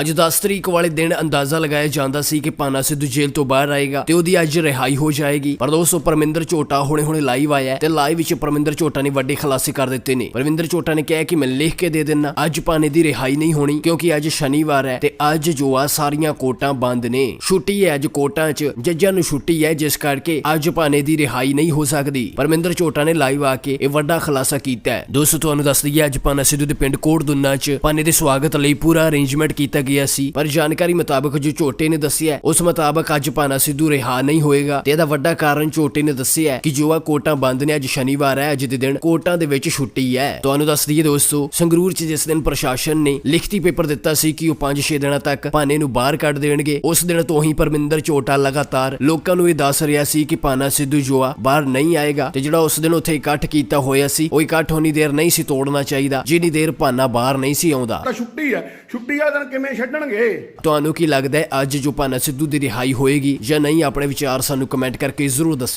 ਅੱਜ 10 ਤਰੀਕ ਵਾਲੇ ਦਿਨ ਅੰਦਾਜ਼ਾ ਲਗਾਇਆ ਜਾਂਦਾ ਸੀ ਕਿ ਪਾਨਾ ਸਿੱਧੂ ਜੇਲ੍ਹ ਤੋਂ ਬਾਹਰ ਆਏਗਾ ਤੇ ਉਹਦੀ ਅੱਜ ਰਿਹਾਈ ਹੋ ਜਾਏਗੀ। ਪਰ ਦੋਸਤੋ, ਪਰਮਿੰਦਰ ਝੋਟਾ ਹੁਣੇ-ਹੁਣੇ ਲਾਈਵ ਆਇਆ ਤੇ ਲਾਈਵ ਵਿੱਚ ਪਰਮਿੰਦਰ ਝੋਟਾ ਨੇ ਵੱਡੇ ਖੁਲਾਸੇ ਕਰ ਦਿੱਤੇ ਨੇ। ਪਰਮਿੰਦਰ ਝੋਟਾ ਨੇ ਕਿਹਾ ਕਿ ਮੈਂ ਲਿਖ ਕੇ ਦੇ ਦਿੰਨਾ, ਅੱਜ ਪਾਨੇ ਦੀ ਰਿਹਾਈ ਨਹੀਂ ਹੋਣੀ ਕਿਉਂਕਿ ਅੱਜ ਸ਼ਨੀਵਾਰ ਹੈ ਤੇ ਅੱਜ ਜੋ ਆ ਸਾਰੀਆਂ ਕੋਰਟਾਂ ਬੰਦ ਨੇ। ਛੁੱਟੀ ਹੈ ਅੱਜ ਕੋਰਟਾਂ 'ਚ, ਜੱਜਾਂ ਨੂੰ ਛੁੱਟੀ ਹੈ ਜਿਸ ਕਰਕੇ ਅੱਜ ਪਾਨੇ ਦੀ ਰਿਹਾਈ ਨਹੀਂ ਹੋ ਸਕਦੀ। ਪਰਮਿੰਦਰ ਝੋਟਾ ਨੇ ਲਾਈਵ ਆ ਕੇ ਇਹ ਵੱਡਾ ਖੁਲਾਸਾ ਕੀਤਾ ਹੈ। ਦੋਸਤੋ, ਤੁਹਾਨੂੰ ਦੱਸ ਦਈਏ, ਅੱਜ ਪਾਨਾ ਸਿੱਧੂ ਦੇ ਪਿੰਡ ਕੋਟ ਦੁੰਨਾ 'ਚ ਪਾਨੇ ਦੇ ਸਵਾਗਤ ਲਈ ਪੂਰਾ ਅਰੇਂਜਮੈਂਟ ਕੀਤਾ ਗਿਆ ਸੀ। ਪਰ ਜਾਣਕਾਰੀ ਮੁਤਾਬਕ ਜੋ ਝੋਟੇ ਨੇ ਦੱਸਿਆ, ਉਸ ਮੁਤਾਬਕ ਅੱਜ ਪਾਨਾ ਸਿੱਧੂ ਰਿਹਾ ਨਹੀਂ ਹੋਏਗਾ। ਤੇ ਇਹਦਾ ਵੱਡਾ ਕਾਰਨ ਝੋਟੇ ਨੇ ਦੱਸਿਆ ਕਿ ਜੋ ਆ ਕੋਰਟਾਂ ਬੰਦ ਨੇ, ਅੱਜ ਸ਼ਨੀਵਾਰ ਹੈ, ਅੱਜ ਦੇ ਦਿਨ ਕੋਰਟਾਂ ਦੇ ਵਿੱਚ ਛੁੱਟੀ ਹੈ। ਤੁਹਾਨੂੰ ਦੱਸ ਦਈਏ ਦੋਸਤੋ, ਸੰਗਰੂਰ 'ਚ ਜਿਸ ਦਿਨ ਪ੍ਰਸ਼ਾਸਨ ਨੇ ਲਿਖਤੀ ਪੇਪਰ ਦਿੱਤਾ ਸੀ ਕਿ ਉਹ 5-6 ਦਿਨਾਂ ਤੱਕ ਪਾਨੇ ਨੂੰ ਬਾਹਰ ਕੱਢ ਦੇਣਗੇ, ਉਸ ਦਿਨ ਤੋਂ ਹੀ ਪਰਮਿੰਦਰ ਝੋਟਾ ਲਗਾਤਾਰ ਲੋਕਾਂ ਨੂੰ ਇਹ ਦੱਸ ਰਿਹਾ ਸੀ ਕਿ ਪਾਨਾ ਸਿੱਧੂ ਜੋ ਆ ਬਾਹਰ ਨਹੀਂ ਆਏਗਾ ਤੇ ਜਿਹੜਾ ਉਸ ਦਿਨ ਉੱਥੇ ਇਕੱਠ ਕੀਤਾ ਹੋਇਆ ਸੀ, ਉਹ ਇਕੱਠ ਹੋਣੀ ਦੇਰ ਨਹੀਂ ਸੀ ਤੋੜਨਾ ਚਾਹੀਦਾ, ਜਿੰਨੀ ਦੇਰ ਪਾਨਾ ਬਾਹਰ ਨਹੀਂ ਸੀ ਆਉਂਦਾ। ਛੁੱਟੀ ਹੈ, ਛੁੱਟੀ ਆ ਦਿਨ ਕਿਵੇਂ ਛੱਡਣਗੇ। ਤੁਹਾਨੂੰ ਕੀ ਲੱਗਦਾ ਹੈ ਅੱਜ ਜੋ ਪਾਨਾ ਸਿੱਧੂ ਦੀ ਰਿਹਾਈ ਹੋਏਗੀ ਜਾਂ ਨਹੀਂ? ਆਪਣੇ ਵਿਚਾਰ ਸਾਨੂੰ ਕਮੈਂਟ ਕਰਕੇ ਜ਼ਰੂਰ ਦੱਸੋ